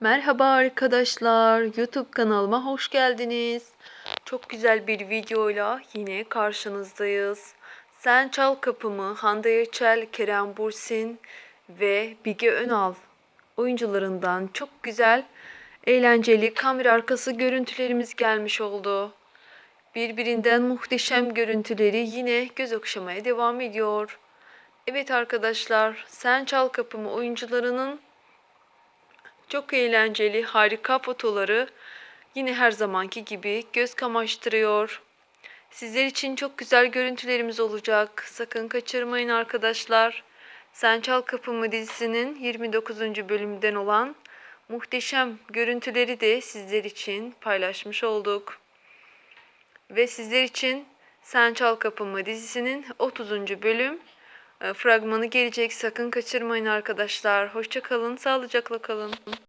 Merhaba arkadaşlar, YouTube kanalıma hoş geldiniz. Çok güzel bir videoyla yine karşınızdayız. Sen Çal Kapımı, Hande Yeçel, Kerem Bursin ve Bige Önal oyuncularından çok güzel, eğlenceli kamera arkası görüntülerimiz gelmiş oldu. Birbirinden muhteşem görüntüleri yine göz okşamaya devam ediyor. Evet arkadaşlar, Sen Çal Kapımı oyuncularının çok eğlenceli, harika fotoları yine her zamanki gibi göz kamaştırıyor. Sizler için çok güzel görüntülerimiz olacak. Sakın kaçırmayın arkadaşlar. Sen Çal Kapımı dizisinin 29. bölümünden olan muhteşem görüntüleri de sizler için paylaşmış olduk. Ve sizler için Sen Çal Kapımı dizisinin 30. bölüm fragmanı gelecek. Sakın kaçırmayın arkadaşlar. Hoşça kalın, sağlıcakla kalın.